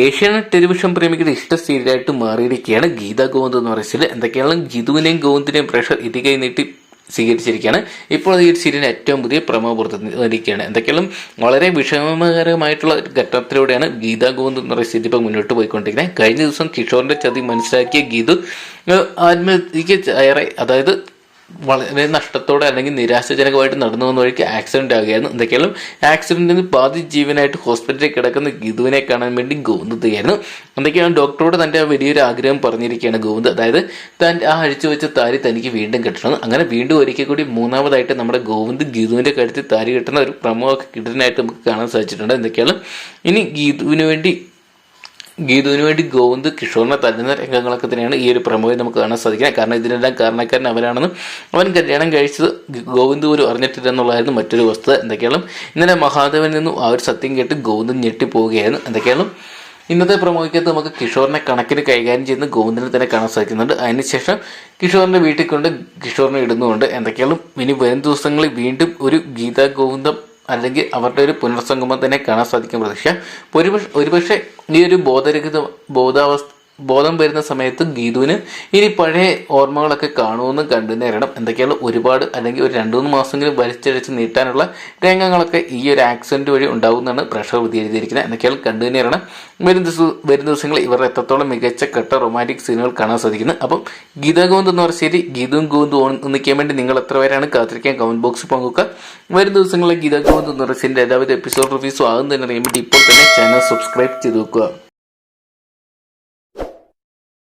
Asianet television പ്രേമികളുടെ ഇഷ്ട സീരിയലായിട്ട് മാറിയിരിക്കുകയാണ് ഗീത ഗോവിന്ദ് എന്ന് പറയുന്നത് എന്തൊക്കെയാണ് ജിതുവിനെയും ഗോവിന്ദിനെയും പ്രഷർ ഇതികൈ നീട്ടി സ്വീകരിച്ചിരിക്കുകയാണ്. ഇപ്പോൾ ഈ സീരിയലിന് ഏറ്റവും പുതിയ പ്രമോ പുറത്തിരിക്കുകയാണ് എന്തൊക്കെയാലും വളരെ വിഷമകരമായിട്ടുള്ള ഘട്ടത്തിലൂടെയാണ് ഗീത ഗോവിന്ദ് എന്ന് പറയുന്ന സ്ഥിതി ഇപ്പോൾ മുന്നോട്ട് പോയിക്കൊണ്ടിരിക്കുന്നത്. കഴിഞ്ഞ ദിവസം കിഷോറിന്റെ ചതി മനസ്സിലാക്കിയ ഗീതു ആത്മഹത്യ ഏറെ അതായത് വളരെ നഷ്ടത്തോടെ അല്ലെങ്കിൽ നിരാശാജനകമായിട്ട് നടന്നു വന്ന വഴിക്ക് ആക്സിഡന്റ് ആകുകയായിരുന്നു എന്തൊക്കെയാലും ആക്സിഡന്റിൽ നിന്ന് പാതി ജീവനായിട്ട് ഹോസ്പിറ്റലിൽ കിടക്കുന്ന ഗീതുവിനെ കാണാൻ വേണ്ടി ഗോവിന്ദ് ഗോവിന്ദയായിരുന്നു എന്തൊക്കെയാണ് ഡോക്ടറോട് തന്റെ ആ വലിയൊരു ആഗ്രഹം പറഞ്ഞിരിക്കുകയാണ് ഗോവിന്ദ്. അതായത് താൻ ആ അഴിച്ചു വെച്ച താരി തനിക്ക് വീണ്ടും കിട്ടണം. അങ്ങനെ വീണ്ടും ഒരിക്കൽ കൂടി മൂന്നാമതായിട്ട് നമ്മുടെ ഗോവിന്ദ് ഗീതുവിന്റെ കഴുത്തിൽ താരി കിട്ടുന്ന ഒരു പ്രമുഖ കിടനായിട്ട് നമുക്ക് കാണാൻ സാധിച്ചിട്ടുണ്ട്. എന്തൊക്കെയാണ് ഇനി ഗീതുവിന് വേണ്ടി ഗീതുവിന് വേണ്ടി ഗോവിന്ദ് കിഷോറിനെ തല്ലുന്ന രംഗങ്ങളൊക്കെ തന്നെയാണ് ഈ ഒരു പ്രമുഖം നമുക്ക് കാണാൻ സാധിക്കുന്നത്. കാരണം ഇതിനെല്ലാം കാരണക്കാരൻ അവരാണെന്ന് അവൻ കല്യാണം കഴിച്ചത് ഗോവിന്ദ് പോലും അറിഞ്ഞിട്ടില്ല എന്നുള്ളതായിരുന്നു മറ്റൊരു വസ്തുത. എന്തൊക്കെയാണ്? ഇന്നലെ മഹാദേവനിൽ നിന്നും ആ ഒരു സത്യം കേട്ട് ഗോവിന്ദൻ ഞെട്ടിപ്പോവുകയായിരുന്നു. എന്തൊക്കെയാണ്? ഇന്നത്തെ പ്രമുഖത്ത് നമുക്ക് കിഷോറിനെ കണക്കിന് കൈകാര്യം ചെയ്യുന്ന ഗോവിന്ദനെ തന്നെ കാണാൻ സാധിക്കുന്നുണ്ട്. അതിനുശേഷം കിഷോറിന്റെ വീട്ടിൽ കൊണ്ട് കിഷോറിനെ ഇടുന്നുണ്ട് എന്തൊക്കെയാണ്? ഇനി വരും ദിവസങ്ങളിൽ വീണ്ടും ഒരു ഗീതാ ഗോവിന്ദം അല്ലെങ്കിൽ അവരുടെ ഒരു പുനർസംഗമം തന്നെ കാണാൻ സാധിക്കും. പ്രതീക്ഷ ഒരുപക്ഷെ ഒരുപക്ഷെ ഈ ഒരു ബോധരഹിത ബോധാവസ്ഥ ബോധം വരുന്ന സമയത്ത് ഗീതുവിന് ഇനി പഴയ ഓർമ്മകളൊക്കെ കാണുമെന്ന് കണ്ടു നേരണം. എന്തൊക്കെയാണ് ഒരുപാട് അല്ലെങ്കിൽ ഒരു രണ്ടു മൂന്ന് മാസമെങ്കിലും വലിച്ചടിച്ച് നീട്ടാനുള്ള രംഗങ്ങളൊക്കെ ഈ ഒരു ആക്സിഡന്റ് വഴി ഉണ്ടാകുമെന്നാണ് പ്രഷർ വിധിയെഴുതിയിരിക്കുന്നത്. എന്തൊക്കെയാണ് കണ്ടു നേരണം. വരും ദിവസം വരും ദിവസങ്ങൾ ഇവർ എത്രത്തോളം മികച്ച കട്ട റൊമാന്റിക് സീനുകൾ കാണാൻ സാധിക്കുന്നു. അപ്പം ഗീതാ ഗോവിന്ദ് എന്ന് പറഞ്ഞാൽ ശരി ഗീതും ഗോവിന്ദും ഒന്നിക്കാൻ വേണ്ടി നിങ്ങൾ എത്ര പേരാണ് കാത്തിരിക്കാൻ കമന്റ് ബോക്സിൽ പങ്കുവെക്കുക. വരും ദിവസങ്ങളിൽ ഗീതാ ഗോവിന്ദ് എന്ന് പറഞ്ഞ എല്ലാവിധ എപ്പിസോഡ് റിവ്യൂസും ആകും അറിയാൻ വേണ്ടി ഇപ്പോൾ തന്നെ ചാനൽ സബ്സ്ക്രൈബ് ചെയ്ത് വെക്കുക.